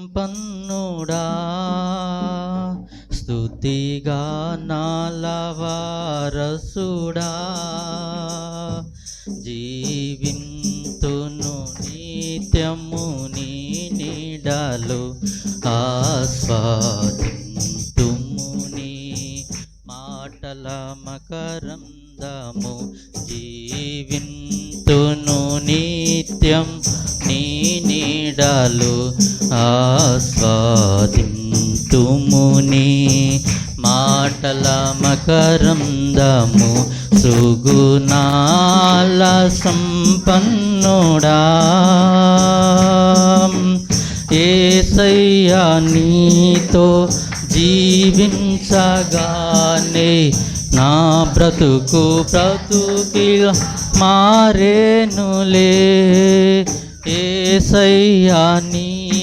సంపన్నుడా. స్తుతిగా నాలవారసుడా. జీవింతును నిత్యము నీ నీడలు ఆస్వాదింతుముని మాటల మకరందము. జీవింతును నిత్యం నీ నీడలు ఆస్వాదింతుముని మాటల మకరందము సుగుణాల సంపన్నుడా. ఏసయ్యా నీతో జీవించగానే నా బ్రతుకు బ్రతుకిల మారేనులే. ఏసయ్యా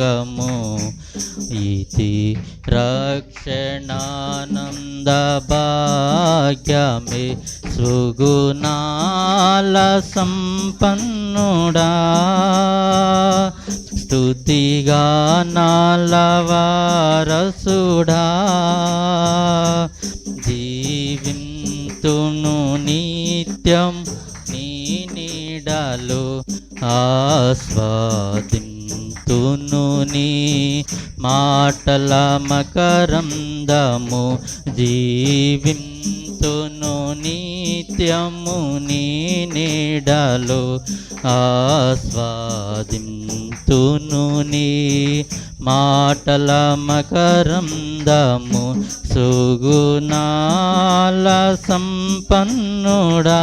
నాంతరంగము ఇది రక్షణానంద భాగ్యమే సుగుణాల సంపన్నుడా. స్తుతిగా నాలవారసుడా జీవింతును నిత్యం నీ నీడలు ఆస్వాదిం ఆస్వాదింతును నీ మాటల మకరందము జీవింతును నిత్యము నీ నీడలో ఆస్వాదింతును నీ మాటల మకరందము సుగుణాల సంపన్నుడా.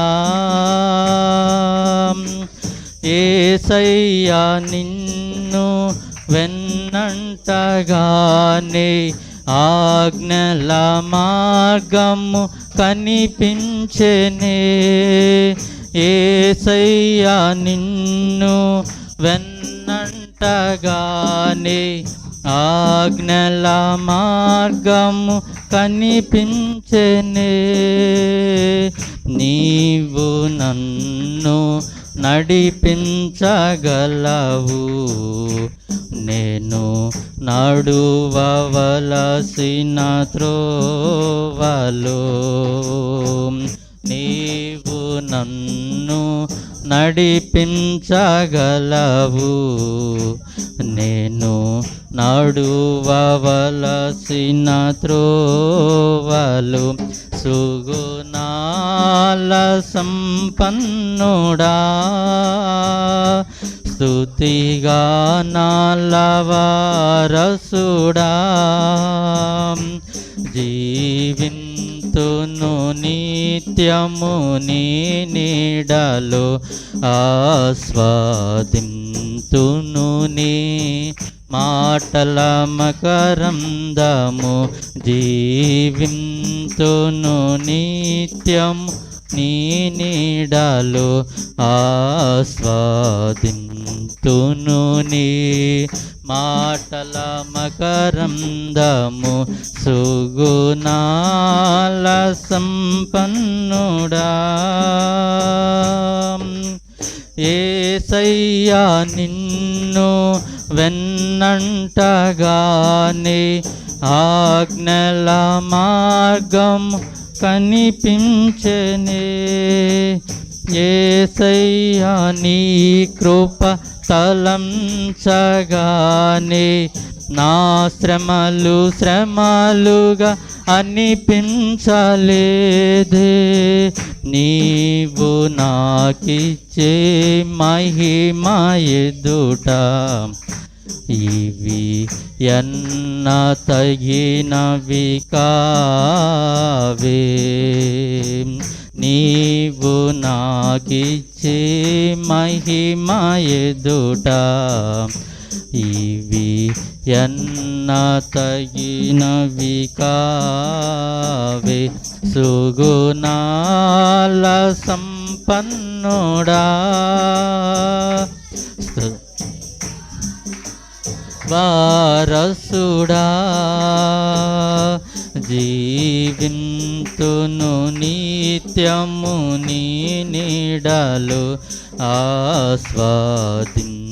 ఏసయ్యా నిన్ను వెన్నంటగానే ఆజ్ఞల మార్గము కనిపించెనే. ఏసయ్యా నిన్ను వెన్నంటగానే ఆజ్ఞల మార్గము కనిపించెనే. నడిపించగలవు. నేను నడువవలసిన త్రోవలో. నీవు నన్ను నడిపించగలవు. నేను నడువవలసిన త్రోవలు సుగుణాల సంపన్నుడా. స్తుతిగానాలవారసుడా. జీవింతును నిత్యము నీడలు ఆస్వాదింతును నీ మాటల మకరందము జీవింతును నిత్యం నీ నీడలు ఆస్వాదింతును నీ మాటల మకరందము సుగుణాల సంపన్నుడా. ఏసయ్యా నిన్ను వెన్నంటగానే ఆజ్ఞల మార్గం కనిపించనే. ఏసయ్యా నీ కృప తలంచగానే నా శ్రమలు శ్రమలుగా అనిపించలేదే. నీవు నాకిచ్చే మహిమ ఇవి ఎన్న తగినవి కావే. నీవు నాకిచ్చే మహిమ ఇవి ఎన్న తగినవి కావే సుగుణాల సంపన్నుడా. వారసుడా జీవింతును నిత్యము నీ నీడలు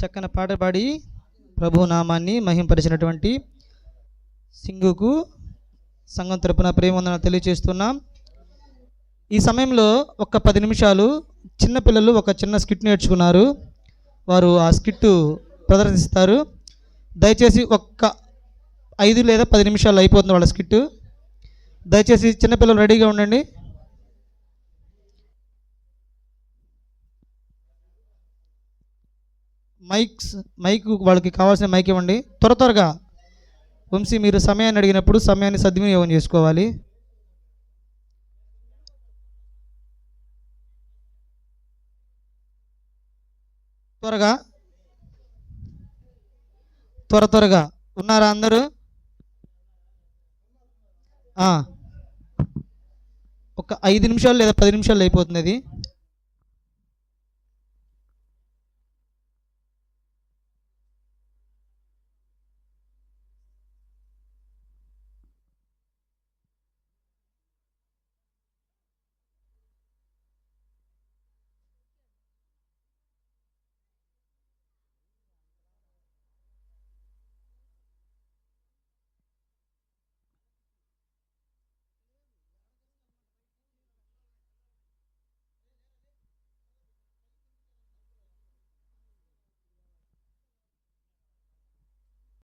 చక్కన పాట పాడి ప్రభు నామాన్ని మహింపరిచినటువంటి సింగుకు సంఘం తరపున ప్రేమందన తెలియజేస్తున్నాం ఈ సమయంలో ఒక పది నిమిషాలు చిన్నపిల్లలు ఒక చిన్న స్కిట్ నేర్చుకున్నారు. వారు ఆ స్కిట్ ప్రదర్శిస్తారు. దయచేసి ఒక్క ఐదు లేదా పది నిమిషాలు అయిపోతుంది వాళ్ళ స్కిట్ దయచేసి చిన్నపిల్లలు రెడీగా ఉండండి. మైక్స్ మైక్ వాళ్ళకి కావాల్సిన మైక్ ఇవ్వండి. త్వర త్వరగా. వంశీ మీరు సమయాన్ని అడిగినప్పుడు సమయాన్ని సద్వినియోగం చేసుకోవాలి. త్వరగా. త్వర త్వరగా. ఉన్నారా అందరూ? ఒక ఐదు నిమిషాలు లేదా పది నిమిషాలు అయిపోతుంది అది.